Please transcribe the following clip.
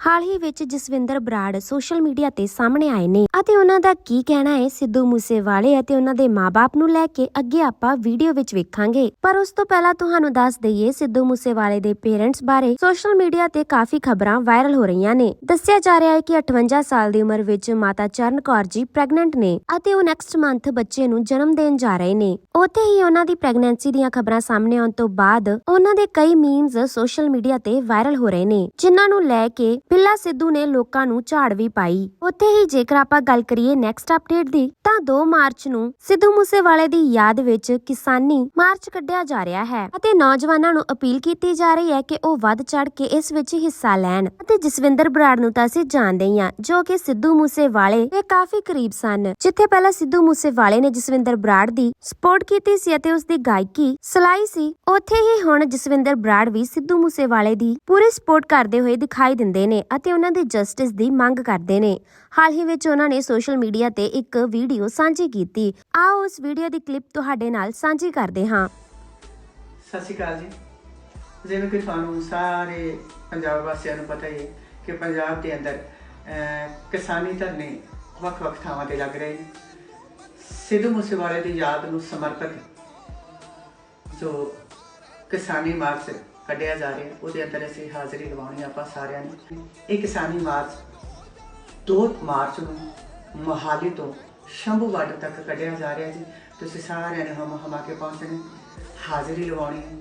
ਹਾਲ ਹੀ ਵਿੱਚ Jaswinder Brar social media ਤੇ ਸਾਹਮਣੇ ਆਏ ਨੇ ਅਤੇ ਉਹਨਾਂ ਦਾ ਕੀ ਕਹਿਣਾ ਹੈ ਸਿੱਧੂ ਮੂਸੇਵਾਲੇ ਅਤੇ ਉਹਨਾਂ ਦੇ ਮਾਪੇ ਨੂੰ ਲੈ ਕੇ ਅੱਗੇ ਆਪਾਂ ਵੀਡੀਓ ਵਿੱਚ ਵੇਖਾਂਗੇ। ਪਰ ਉਸ ਤੋਂ ਪਹਿਲਾਂ ਤੁਹਾਨੂੰ ਦੱਸ ਦਈਏ ਸਿੱਧੂ ਮੂਸੇਵਾਲੇ ਦੇ ਪੇਰੈਂਟਸ ਬਾਰੇ। ਸੋਸ਼ਲ ਮੀਡੀਆ ਤੇ ਕਾਫੀ ਖਬਰਾਂ ਵਾਇਰਲ ਹੋ ਰਹੀਆਂ ਨੇ। ਦੱਸਿਆ ਜਾ ਰਿਹਾ ਹੈ ਕਿ 58 ਸਾਲ ਦੀ ਉਮਰ ਵਿੱਚ ਮਾਤਾ ਚਰਨ ਕੌਰ ਜੀ ਪ੍ਰੈਗਨੈਂਟ ਨੇ ਅਤੇ ਉਹ ਨੈਕਸਟ ਮੰਥ ਬੱਚੇ ਨੂੰ ਜਨਮ ਦੇਣ ਜਾ ਰਹੇ ਨੇ। ਉੱਥੇ ਹੀ ਉਹਨਾਂ ਦੀ ਪ੍ਰੈਗਨੈਂਸੀ ਦੀਆਂ ਖਬਰਾਂ ਸਾਹਮਣੇ ਆਉਣ ਤੋਂ ਬਾਅਦ ਉਹਨਾਂ ਦੇ ਕਈ ਮੀਮਸ ਸੋਸ਼ਲ ਮੀਡੀਆ ਤੇ ਵਾਇਰਲ ਹੋ ਰਹੇ ਨੇ, ਜਿਨ੍ਹਾਂ ਨੂੰ ਲੈ ਕੇ ਪਿੱਲਾ ਸਿੱਧੂ ਨੇ ਲੋਕਾਂ ਨੂੰ ਝਾੜ ਵੀ ਪਾਈ। ਉੱਥੇ ਹੀ ਜੇਕਰ ਆਪਾਂ ਗੱਲ ਕਰੀਏ ਨੈਕਸਟ ਅਪਡੇਟ ਦੀ, ਤਾਂ 2 ਮਾਰਚ ਨੂੰ ਸਿੱਧੂ ਮੂਸੇਵਾਲੇ ਦੀ ਯਾਦ ਵਿੱਚ ਕਿਸਾਨੀ ਮਾਰਚ ਕੱਢਿਆ ਜਾ ਰਿਹਾ ਹੈ ਅਤੇ ਨੌਜਵਾਨਾਂ ਨੂੰ ਅਪੀਲ ਕੀਤੀ ਜਾ ਰਹੀ ਹੈ ਕਿ ਉਹ ਵੱਧ ਚੜ ਕੇ ਇਸ ਵਿੱਚ ਹਿੱਸਾ ਲੈਣ ਅਤੇ ਜਸਵਿੰਦਰ ਬਰਾੜ ਨੂੰ ਤਾਂ ਅਸੀਂ ਜਾਣਦੇ ਹੀ ਹਾਂ, ਜੋ ਕਿ ਸਿੱਧੂ ਮੂਸੇਵਾਲੇ ਦੇ ਕਾਫੀ ਕਰੀਬ ਸਨ, ਜਿੱਥੇ ਪਹਿਲਾਂ ਸਿੱਧੂ ਮੂਸੇਵਾਲੇ ਨੇ ਜਸਵਿੰਦਰ ਬਰਾੜ ਦੀ ਸਪੋਰਟ ਕੀਤੀ ਸੀ ਅਤੇ ਉਸ ਦੀ ਗਾਇਕੀ ਸਲਾਈ ਸੀ। ਉੱਥੇ ਹੀ ਹੁਣ ਜਸਵਿੰਦਰ ਬਰਾੜ ਵੀ ਸਿੱਧੂ ਮੂਸੇਵਾਲੇ ਦੀ ਪੂਰੀ ਸਪੋਰਟ ਕਰਦੇ ਹੋਏ ਦਿਖਾਈ ਦਿੰਦੇ ਨੇ। ਅਤੇ ਉਹਨਾਂ ਦੇ ਜਸਟਿਸ ਦੀ ਮੰਗ ਕਰਦੇ ਨੇ। ਹਾਲ ਹੀ ਵਿੱਚ ਉਹਨਾਂ ਨੇ ਸੋਸ਼ਲ ਮੀਡੀਆ ਤੇ ਇੱਕ ਵੀਡੀਓ ਸਾਂਝੀ ਕੀਤੀ। ਆਓ ਉਸ ਵੀਡੀਓ ਦੀ ਕਲਿੱਪ ਤੁਹਾਡੇ ਨਾਲ ਸਾਂਝੀ ਕਰਦੇ ਹਾਂ। ਸਤਿ ਸ਼੍ਰੀ ਅਕਾਲ ਜੀ। ਜਿਵੇਂ ਕਿ ਤੁਹਾਨੂੰ ਸਾਰੇ ਪੰਜਾਬ ਵਾਸੀਆਂ ਨੂੰ ਪਤਾ ਹੀ ਹੈ ਕਿ ਪੰਜਾਬ ਦੇ ਅੰਦਰ ਕਿਸਾਨੀ ਧਰਨੇ ਵੱਖ-ਵੱਖ ਥਾਵਾਂ ਤੇ ਲੱਗ ਰਹੇ ਨੇ। ਸਿੱਧੂ ਮੂਸੇਵਾਲੇ ਦੀ ਯਾਦ ਨੂੰ ਸਮਰਪਿਤ ਜੋ ਕਿਸਾਨੀ ਮਾਰਚ ਕੱਢਿਆ ਜਾ ਰਿਹਾ। ਉਹਦੇ ਅੰਦਰ ਅਸੀਂ ਹਾਜ਼ਰੀ ਲਵਾਉਣੀ ਆਪਾਂ ਸਾਰਿਆਂ ਨੇ। ਇਹ ਕਿਸਾਨੀ ਮਾਰਚ 2 ਮਾਰਚ ਨੂੰ ਮੋਹਾਲੀ ਤੋਂ ਸ਼ੰਭੂ ਬਾਰਡਰ ਤੱਕ ਕੱਢਿਆ ਜਾ ਰਿਹਾ ਜੀ। ਤੁਸੀਂ ਸਾਰਿਆਂ ਨੇ ਹਮ ਹਮਾ ਕੇ ਪਹੁੰਚਣੇ, ਹਾਜ਼ਰੀ ਲਵਾਉਣੀ। ਹੈ